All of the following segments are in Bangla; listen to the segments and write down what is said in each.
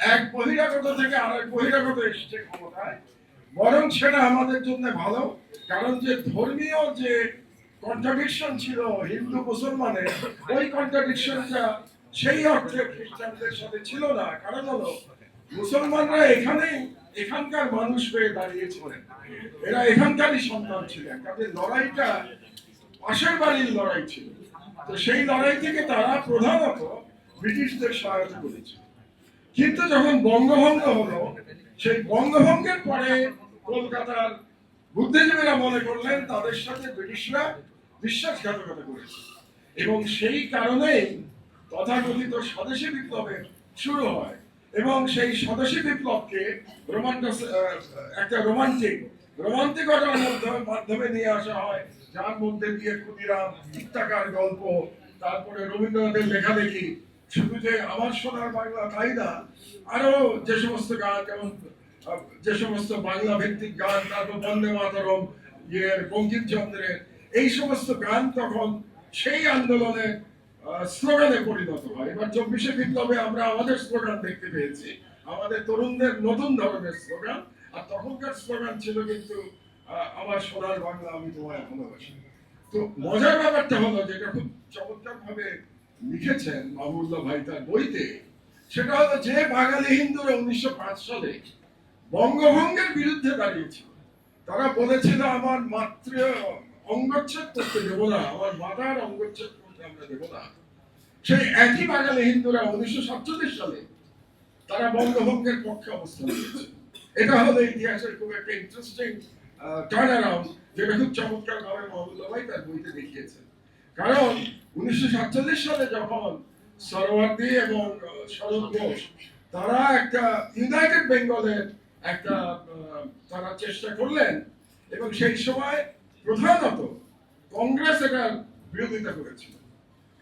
এক বহিরাগত থেকে আরেক বহিরাগত এসেছে ক্ষমতায়। বরং সেটা আমাদের জন্য ভালো, কারণ যে ধর্মীয় যে কন্ট্রাডিকশন ছিল হিন্দু মুসলমানের, ওই কন্ট্রাডিকশনটা সেই অর্থে খ্রিস্টানদের সাথে ছিল না। কারণ হলো, মুসলমানরা এখানেই এখানকার মানুষ হয়ে দাঁড়িয়েছিলেন। এরা এখানকারই সন্তান ছিলেন তাদের লড়াইটা পাশের বাড়ির লড়াই ছিল। তো সেই লড়াই থেকে তারা প্রধানত ব্রিটিশদের সহায়তা করেছে কিন্তু যখন বঙ্গভঙ্গ হলো, সেই বঙ্গভঙ্গের পরে কলকাতার বুদ্ধিজীবীরা মনে করলেন তাদের সাথে ব্রিটিশরা বিশ্বাসঘাতকতা করেছে। এবং সেই কারণেই তথাকথিত স্বদেশী বিপ্লবের শুরু হয়। এবং সেই স্বদেশী বিপ্লবকে রোমান্টাস একটা রোমান্টিক, রোমান্টিকতার মধ্যে, মাধ্যমে নিয়ে আসা হয়। যার মধ্যে দিয়ে ক্ষুদিরাম গল্প, তারপরে রবীন্দ্রনাথের লেখালেখি শুধু যে আমার সোনার বাংলা তাই না? আরও যে সমস্ত গান যেমন যে সমস্ত বাংলা ভিত্তিক গান তারপর বন্দে মাতরম ইয়ের বঙ্কিমচন্দ্রের এই সমস্ত গান তখন সেই আন্দোলনের আহ, স্লোগানে পরিণত হয়। এবার চব্বিশে বিপ্লবে আমরা আমাদের স্লোগান দেখতে পেয়েছি। আমাদের তরুণদের নতুন ধরনের স্লোগান আর তখনকার স্লোগান ছিল কিন্তু আমার সোনার বাংলা আমি তোমায় ভালোবাসি। তো মজার ব্যাপারটা হলো যেটা খুব চমৎকার ভাবে লিখেছেন মাহমুল্লাহ ভাই তার বইতে, সেটা হলো যে বাঙালি হিন্দুরা উনিশশো পাঁচ সালে বঙ্গভঙ্গের বিরুদ্ধে দাঁড়িয়েছিল। তারা বলেছিল, আমার মাতৃ অঙ্গচ্ছেদ করতে দেবো না, আমার মাতার অঙ্গচ্ছেদ করতে আমরা দেবো না। সেই একই বাঙালি হিন্দুরা উনিশশো সাতচল্লিশ সালে তারা বঙ্গভঙ্গের পক্ষে অবস্থান নিয়েছে। এটা হলো ইতিহাসের খুব একটা ইন্টারেস্টিং টার্ন অ্যারাউন্ড যেটা খুব চমৎকার ভাবে মহবুল্লাহ ভাই তার বইতে দেখিয়েছেন। কারণ সালে যখন সরওয়ার্দী এবং শরৎ ঘোষ, তারা একটা ইউনাইটেড বেঙ্গলের একটা তারা চেষ্টা করলেন এবং সেই সময় প্রধানত কংগ্রেস এটার বিরোধিতা করেছিল।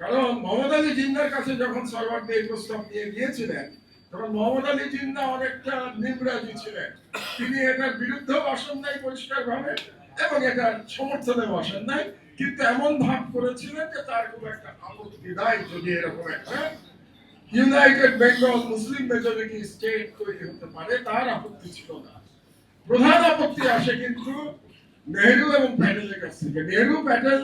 কারণ মোহাম্মদ আলী জিন্নার কাছে যখন সরওয়ার্দী এই প্রস্তাব নিয়ে গিয়েছিলেন, তখন মোহাম্মদ আলী জিন্না অনেকটা নিমরাজি ছিলেন। তিনি এটার বিরুদ্ধেও আসেন নাই পরিষ্কার ভাবে এবং এটার সমর্থনে বসেন নাই। কিন্তু এমন ভাব করেছিলেন যে তার খুব একটা আপত্তি নাই যদি এরকম একটা united Bengal Muslim majority state তৈরি হতে পারে, তার আপত্তি ছিল না। প্রধান আপত্তি আসে কিন্তু নেহরু এবং প্যাটেলের কাছ থেকে। নেহরু প্যাটেল